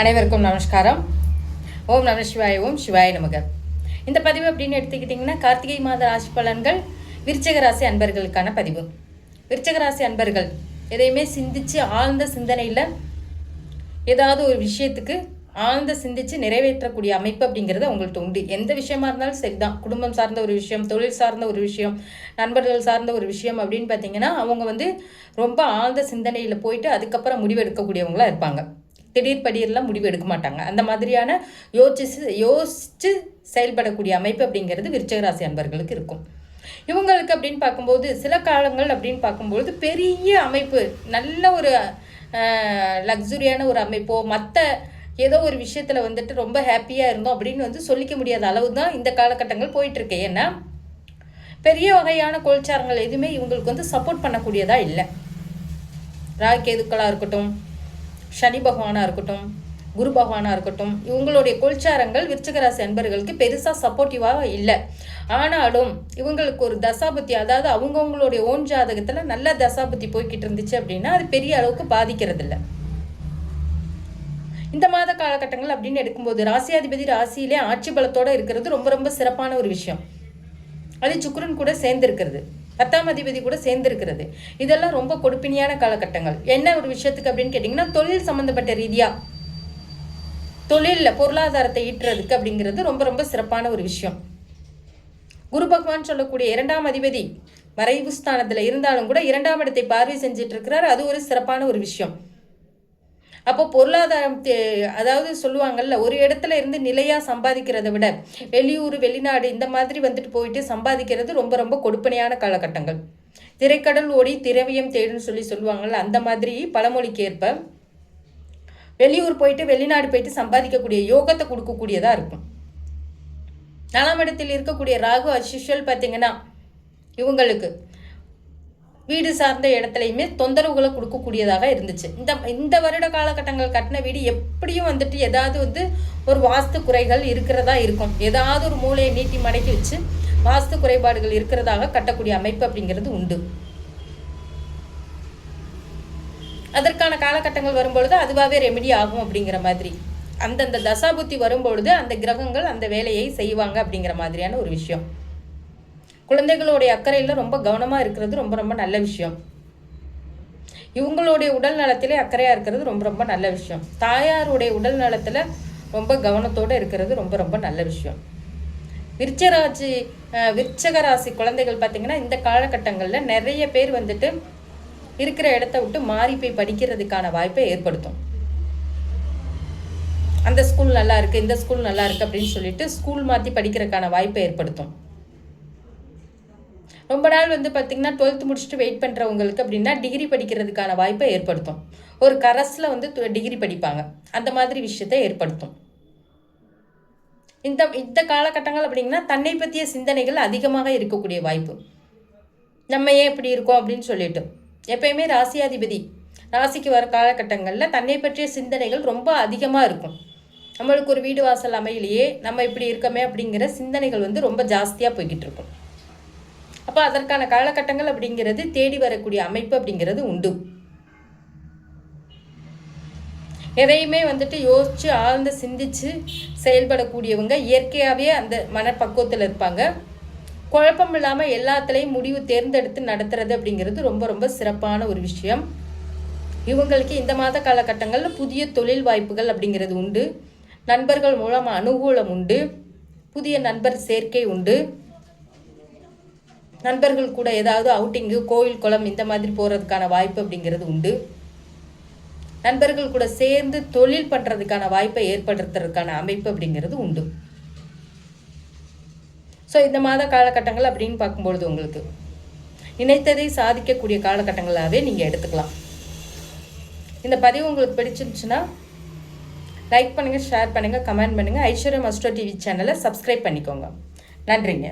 அனைவருக்கும் நமஸ்காரம். ஓம் நம சிவாய ஓம் சிவாய நமக. இந்த பதிவு அப்படின்னு எடுத்துக்கிட்டிங்கன்னா கார்த்திகை மாத ராசி பலன்கள் விருச்சகராசி அன்பர்களுக்கான பதிவு. விருச்சகராசி அன்பர்கள் எதையுமே சிந்திச்சு ஆழ்ந்த சிந்தனையில் ஏதாவது ஒரு விஷயத்துக்கு ஆழ்ந்த சிந்திச்சு நிறைவேற்றக்கூடிய அமைப்பு அப்படிங்கிறது அவங்கள்ட்ட உண்டு. எந்த விஷயமா இருந்தாலும் சரி தான் குடும்பம் சார்ந்த ஒரு விஷயம் தொழில் சார்ந்த ஒரு விஷயம் நண்பர்கள் சார்ந்த ஒரு விஷயம் அப்படின்னு பார்த்தீங்கன்னா அவங்க வந்து ரொம்ப ஆழ்ந்த சிந்தனையில் போயிட்டு அதுக்கப்புறம் முடிவெடுக்கக்கூடியவங்களாக இருப்பாங்க. திடீர் படியெல்லாம் முடிவு எடுக்க மாட்டாங்க. அந்த மாதிரியான யோசிச்சு யோசிச்சு செயல்படக்கூடிய அமைப்பு அப்படிங்கிறது விருச்சகராசி அன்பர்களுக்கு இருக்கும். இவங்களுக்கு அப்படின்னு பார்க்கும்போது சில காலங்கள் அப்படின்னு பார்க்கும்பொழுது பெரிய அமைப்பு நல்ல ஒரு லக்ஸுரியான ஒரு அமைப்போ மற்ற ஏதோ ஒரு விஷயத்தில் வந்துட்டு ரொம்ப ஹாப்பியாக இருந்தோம் அப்படின்னு வந்து சொல்லிக்க முடியாத அளவு தான் இந்த காலகட்டங்கள் போயிட்டுருக்கு. ஏன்னா பெரிய வகையான கோல்சாரங்கள் எதுவுமே இவங்களுக்கு வந்து சப்போர்ட் பண்ணக்கூடியதாக இல்லை. ராகேதுக்களாக இருக்கட்டும் சனி பகவானாக இருக்கட்டும் குரு பகவானாக இருக்கட்டும் இவங்களுடைய கொள்சாரங்கள் விருச்சகராசி அன்பர்களுக்கு பெருசாக சப்போர்ட்டிவாக இல்லை. ஆனாலும் இவங்களுக்கு ஒரு தசாபுத்தி அதாவது அவங்கவுங்களுடைய ஓன் ஜாதகத்தில் நல்ல தசாபுத்தி போய்கிட்டு இருந்துச்சு அப்படின்னா அது பெரிய அளவுக்கு பாதிக்கிறது இல்லை இந்த மாத காலகட்டங்கள் அப்படின்னு எடுக்கும்போது ராசியாதிபதி ராசியிலே ஆட்சி பலத்தோடு இருக்கிறது ரொம்ப ரொம்ப சிறப்பான ஒரு விஷயம். அது சுக்கரன் கூட சேர்ந்திருக்கிறது. பத்தாம் அதிபதி கூட சேர்ந்திருக்கிறது. இதெல்லாம் ரொம்ப கொடுப்பினியான காலகட்டங்கள். என்ன ஒரு விஷயத்துக்கு அப்படின்னு கேட்டிங்கன்னா தொழில் சம்மந்தப்பட்ட ரீதியாக தொழிலில் பொருளாதாரத்தை ஈட்டுறதுக்கு அப்படிங்கிறது ரொம்ப ரொம்ப சிறப்பான ஒரு விஷயம். குரு பகவான் சொல்லக்கூடிய இரண்டாம் அதிபதி மறைவு ஸ்தானத்தில் இருந்தாலும் கூட இரண்டாம் இடத்தை பார்வை செஞ்சிட்டு இருக்கிறார். அது ஒரு சிறப்பான ஒரு விஷயம். அப்போ பொருளாதாரம் அதாவது சொல்லுவாங்கல்ல ஒரு இடத்துல இருந்து நிலையாக சம்பாதிக்கிறத விட வெளியூர் வெளிநாடு இந்த மாதிரி வந்துட்டு போயிட்டு சம்பாதிக்கிறது ரொம்ப ரொம்ப கொடுப்பனையான காலகட்டங்கள். திரைக்கடல் ஓடி திரவியம் தேடுன்னு சொல்லி சொல்லுவாங்கள்ல அந்த மாதிரி பழமொழிக்கு ஏற்ப வெளியூர் போயிட்டு வெளிநாடு போயிட்டு சம்பாதிக்கக்கூடிய யோகத்தை கொடுக்கக்கூடியதாக இருக்கும். நாலாம் இடத்தில் இருக்கக்கூடிய ராகு அசிஷுவல் பார்த்தீங்கன்னா இவங்களுக்கு வீடு சார்ந்த இடத்துலையுமே தொந்தரவுகளை கொடுக்கக்கூடியதாக இருந்துச்சு. இந்த இந்த வருட காலகட்டங்கள் கட்டின வீடு எப்படியும் வந்துட்டு ஏதாவது வந்து ஒரு வாஸ்து குறைகள் இருக்கிறதா இருக்கும். ஏதாவது ஒரு மூளையை நீட்டி மடக்கி வச்சு வாஸ்து குறைபாடுகள் இருக்கிறதாக கட்டக்கூடிய அமைப்பு அப்படிங்கிறது உண்டு. அதற்கான காலகட்டங்கள் வரும்பொழுது அதுவாகவே ரெமெடி ஆகும் அப்படிங்கிற மாதிரி. அந்தந்த தசாபுத்தி வரும்பொழுது அந்த கிரகங்கள் அந்த வேலையை செய்வாங்க அப்படிங்கிற மாதிரியான ஒரு விஷயம். குழந்தைகளுடைய அக்கறையில் ரொம்ப கவனமாக இருக்கிறது ரொம்ப ரொம்ப நல்ல விஷயம். இவங்களுடைய உடல் நலத்திலே அக்கறையாக இருக்கிறது ரொம்ப ரொம்ப நல்ல விஷயம். தாயாருடைய உடல் நலத்தில் ரொம்ப கவனத்தோடு இருக்கிறது ரொம்ப ரொம்ப நல்ல விஷயம். விருச்சராசி விருச்சக ராசி குழந்தைகள் பார்த்திங்கன்னா இந்த காலகட்டங்களில் நிறைய பேர் வந்துட்டு இருக்கிற இடத்த விட்டு மாறி போய் படிக்கிறதுக்கான வாய்ப்பை ஏற்படுத்தும். அந்த ஸ்கூல் நல்லா இருக்குது இந்த ஸ்கூல் நல்லா இருக்குது அப்படின்னு சொல்லிட்டு ஸ்கூல் மாற்றி படிக்கிறதுக்கான வாய்ப்பை ஏற்படுத்தும். ரொம்ப நாள் வந்து பார்த்திங்கன்னா டுவெல்த்து முடிச்சுட்டு வெயிட் பண்ணுறவங்களுக்கு அப்படின்னா டிகிரி படிக்கிறதுக்கான வாய்ப்பை ஏற்படுத்தும். ஒரு கரஸில் வந்து டிகிரி படிப்பாங்க. அந்த மாதிரி விஷயத்தை ஏற்படுத்தும். இந்த இந்த காலகட்டங்கள் அப்படிங்கன்னா தன்னை பற்றிய சிந்தனைகள் அதிகமாக இருக்கக்கூடிய வாய்ப்பு. நம்ம ஏன் இப்படி இருக்கோம் அப்படின்னு சொல்லிட்டு. எப்பயுமே ராசியாதிபதி ராசிக்கு வர காலகட்டங்களில் தன்னை பற்றிய சிந்தனைகள் ரொம்ப அதிகமாக இருக்கும். நம்மளுக்கு ஒரு வீடு வாசல் அமையிலேயே நம்ம இப்படி இருக்கமே அப்படிங்கிற சிந்தனைகள் வந்து ரொம்ப ஜாஸ்தியாக போய்கிட்டு இருக்கும். அப்போ அதற்கான காலகட்டங்கள் அப்படிங்கிறது தேடி வரக்கூடிய அமைப்பு அப்படிங்கிறது உண்டு. எதையுமே வந்துட்டு யோசித்து ஆழ்ந்து சிந்திச்சு செயல்படக்கூடியவங்க இயற்கையாகவே அந்த மனப்பக்குவத்தில் இருப்பாங்க. குழப்பம் இல்லாமல் எல்லாத்துலேயும் முடிவு தேர்ந்தெடுத்து நடத்துறது அப்படிங்கிறது ரொம்ப ரொம்ப சிறப்பான ஒரு விஷயம். இவங்களுக்கு இந்த மாத காலகட்டங்களில் புதிய தொழில் வாய்ப்புகள் அப்படிங்கிறது உண்டு. நண்பர்கள் மூலம் அனுகூலம் உண்டு. புதிய நண்பர் சேர்க்கை உண்டு. நண்பர்கள் கூட ஏதாவது அவுட்டிங்கு கோவில் குளம் இந்த மாதிரி போகிறதுக்கான வாய்ப்பு அப்படிங்கிறது உண்டு. நண்பர்கள் கூட சேர்ந்து தொழில் பண்ணுறதுக்கான வாய்ப்பை ஏற்படுத்துறதுக்கான அமைப்பு அப்படிங்கிறது உண்டு. ஸோ இந்த மாத காலகட்டங்கள் அப்படின்னு பார்க்கும்பொழுது உங்களுக்கு நினைத்ததை சாதிக்கக்கூடிய காலகட்டங்களாகவே நீங்கள் எடுத்துக்கலாம். இந்த பதிவு உங்களுக்கு பிடிச்சிருந்துச்சுன்னா லைக் பண்ணுங்கள் ஷேர் பண்ணுங்கள் கமெண்ட் பண்ணுங்கள் ஐஸ்வர்யம் அஸ்ட்ரோ டிவி சேனலை சப்ஸ்கிரைப் பண்ணிக்கோங்க. நன்றிங்க.